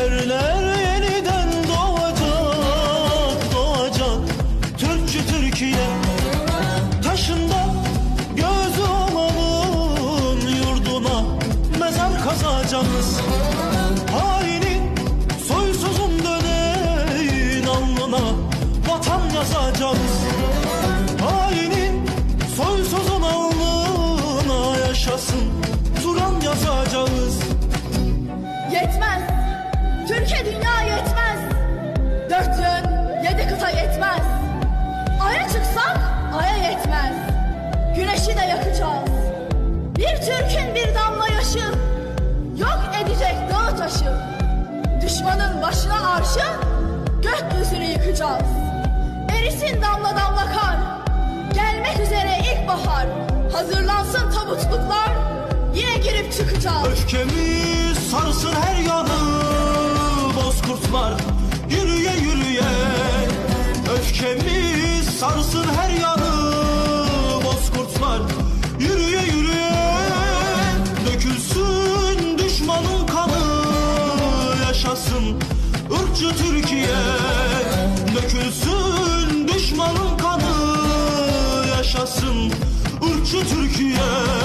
Erler yeniden doğacak Doğacak Türkçü Türkiye. Taşında gözü olanın yurduna. Mezar kazacağız. Hainin soysuzun döneğin alnına Vatan yazacağız. Hainin soysuzun alnına Türk'ün bir damla yaşı yok edecek dağ taşı. Düşmanın başına arşı gökyüzünü yıkacağız. Erisin damla damla kar. Gelmek üzere ilkbahar. Hazırlansın tabutluklar. Yine girip çıkacağız. Öfkemiz sarsın her yanı Bozkurtlar yürüye yürüye Öfkemiz sarsın her ırkçı Türkiye Dökülsün düşmanın kanı Yaşasın ırkçı Türkiye